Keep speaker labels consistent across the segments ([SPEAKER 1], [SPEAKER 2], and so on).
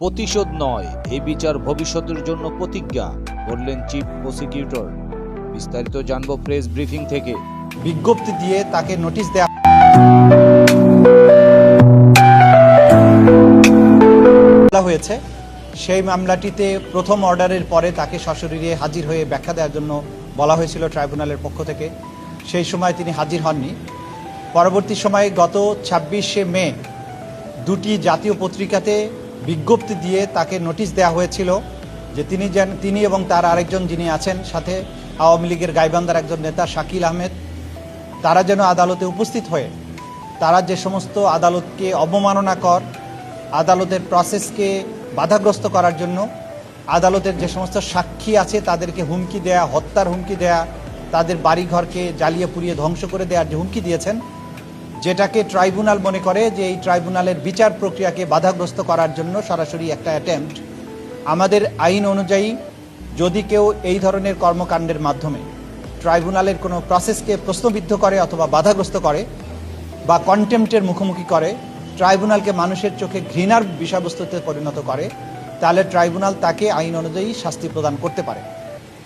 [SPEAKER 1] প্রতিশোধ নয় এই বিচার ভবিষ্যতের জন্য প্রতিজ্ঞা, বললেন চিফ প্রসিকিউটর। বিস্তারিত জানব প্রেস ব্রিফিং থেকে।
[SPEAKER 2] বিজ্ঞপ্তি দিয়ে তাকে নোটিশ বলা হয়েছে। সেই মামলাটিতে প্রথম অর্ডারের পরে তাকে সশরীরে হাজির হয়ে ব্যাখ্যা দেওয়ার জন্য বলা হয়েছিল ট্রাইব্যুনালের পক্ষ থেকে। সেই সময় তিনি হাজির হননি। পরবর্তী সময়ে গত ছাব্বিশে মে দুটি জাতীয় পত্রিকাতে বিজ্ঞপ্তি দিয়ে তাকে নোটিশ দেওয়া হয়েছিল যে তিনি যেন, তিনি এবং তার আরেকজন যিনি আছেন সাথে আওয়ামী লীগের গাইবান্ধার একজন নেতা শাকিল আহমেদ, তারা যেন আদালতে উপস্থিত হয়ে, তারা যে সমস্ত আদালতকে অবমাননা কর আদালতের প্রসেসকে বাধাগ্রস্ত করার জন্য, আদালতের যে সমস্ত সাক্ষী আছে তাদেরকে হুমকি দেয়া, হত্যার হুমকি দেয়া, তাদের বাড়িঘরকে জ্বালিয়ে পুড়িয়ে ধ্বংস করে দেওয়ার যে হুমকি দিয়েছেন যেটাকে ট্রাইব্যুনাল মনে করে যে এই ট্রাইব্যুনালের বিচার প্রক্রিয়াকে বাধাগ্রস্ত করার জন্য সরাসরি একটা অ্যাটেম্পট আমাদের আইন অনুযায়ী যদি কেউ এই ধরনের কর্মকাণ্ডের মাধ্যমে ট্রাইব্যুনালের কোনো প্রসেসকে প্রশ্নবিদ্ধ করে অথবা বাধাগ্রস্ত করে বা কন্টেম্পটের মুখোমুখি করে, ট্রাইব্যুনালকে মানুষের চোখে ঘৃণার বিষয়বস্তুতে পরিণত করে, তাহলে ট্রাইব্যুনাল তাকে আইন অনুযায়ী শাস্তি প্রদান করতে পারে।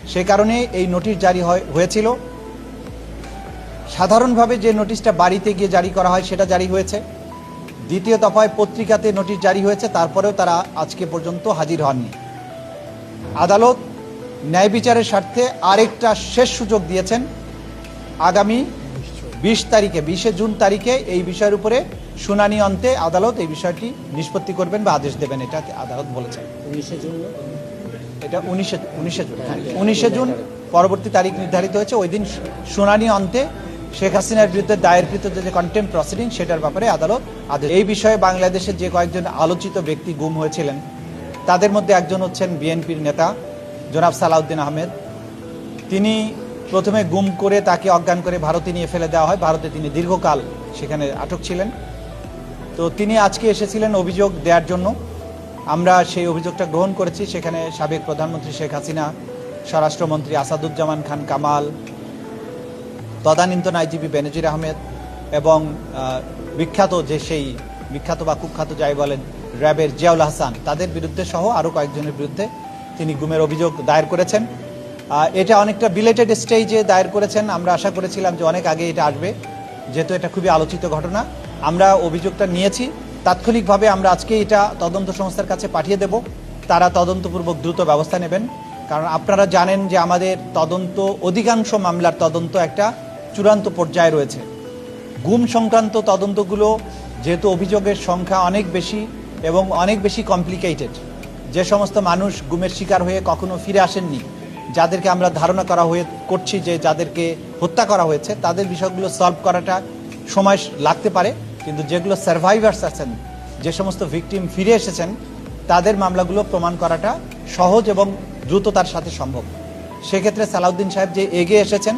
[SPEAKER 2] সে কারণে এই নোটিশ জারি হয়- হয়েছিল। সাধারণভাবে যে নোটিশটা বাড়িতে গিয়ে জারি করা হয় সেটা জারি হয়েছে। দ্বিতীয় দফায় পত্রিকাতে নোটিশ জারি হয়েছে তারপরেও তারা আজকে পর্যন্ত হাজির হননি। আদালত ন্যায় বিচারের স্বার্থে আরেকটা শেষ সুযোগ দিয়েছেন। আগামী বিশ তারিখে বিশে জুন তারিখে এই বিষয়ের উপরে শুনানি অন্তে আদালত এই বিষয়টি নিষ্পত্তি করবেন বা আদেশ দেবেন এটা আদালত বলেছেন। এটা উনিশে উনিশে জুন হ্যাঁ উনিশে জুন পরবর্তী তারিখ নির্ধারিত হয়েছে। ওই দিন শুনানি অন্তে শেখ হাসিনার বিরুদ্ধে দায়েরকৃত যে কন্টেম্প প্রসিডিং সেটার ব্যাপারে আদালত আদেশ। এই বিষয়ে বাংলাদেশের যে কয়েকজন আলোচিত ব্যক্তি গুম হয়েছিলেন, তাদের মধ্যে একজন হচ্ছেন বিএনপির নেতা, জনাব সালাউদ্দিন আহমেদ। তিনি প্রথমে গুম করে তাকে অজ্ঞান করে ভারতে নিয়ে ফেলে দেওয়া হয়। ভারতে তিনি দীর্ঘকাল সেখানে আটক ছিলেন। তো তিনি আজকে এসেছিলেন অভিযোগ দেওয়ার জন্য। আমরা সেই অভিযোগটা গ্রহণ করেছি। সেখানে সাবেক প্রধানমন্ত্রী শেখ হাসিনা, স্বরাষ্ট্রমন্ত্রী আসাদুজ্জামান খান কামাল তদানীন্তন আইজিপি বেনজির আহমেদ এবং বিখ্যাত যে সেই বিখ্যাত বা কুখ্যাত যাই বলেন র্যাবের জিয়াউল হাসান, তাদের বিরুদ্ধে সহ আরও কয়েকজনের বিরুদ্ধে তিনি গুমের অভিযোগ দায়ের করেছেন। এটা অনেকটা বিলেটেড স্টেজে দায়ের করেছেন। আমরা আশা করেছিলাম যে অনেক আগে এটা আসবে। যেহেতু এটা খুবই আলোচিত ঘটনা। আমরা অভিযোগটা নিয়েছি। তাৎক্ষণিকভাবে আমরা আজকে এটা তদন্ত সংস্থার কাছে পাঠিয়ে দেব। তারা তদন্তপূর্বক দ্রুত ব্যবস্থা নেবেন। কারণ আপনারা জানেন যে আমাদের তদন্ত, অধিকাংশ মামলার তদন্ত একটা চূড়ান্ত পর্যায়ে রয়েছে। গুম সংক্রান্ত তদন্তগুলো যেহেতু অভিযোগের সংখ্যা অনেক বেশি এবং অনেক বেশি কমপ্লিকেটেড যে সমস্ত মানুষ গুমের শিকার হয়ে কখনো ফিরে আসেননি, যাদেরকে আমরা ধারণা করা হয়ে করছি যে যাদেরকে হত্যা করা হয়েছে, তাদের বিষয়গুলো সলভ করাটা সময় লাগতে পারে, কিন্তু যেগুলো সার্ভাইভার্স আছেন, যে সমস্ত ভিকটিম ফিরে এসেছেন, তাদের মামলাগুলো প্রমাণ করাটা সহজ এবং দ্রুততার সাথে সম্ভব। সেক্ষেত্রে সালাউদ্দিন সাহেব যে এগিয়ে এসেছেন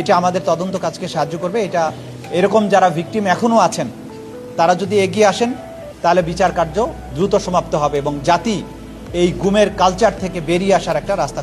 [SPEAKER 2] এটা আমাদের তদন্ত কাজকে সাহায্য করবে। এটা এরকম যারা ভিকটিম এখনও আছেন, তারা যদি এগিয়ে আসেন, তাহলে বিচার কার্য দ্রুত সমাপ্ত হবে এবং জাতি এই গুমের কালচার থেকে বেরিয়ে আসার একটা রাস্তা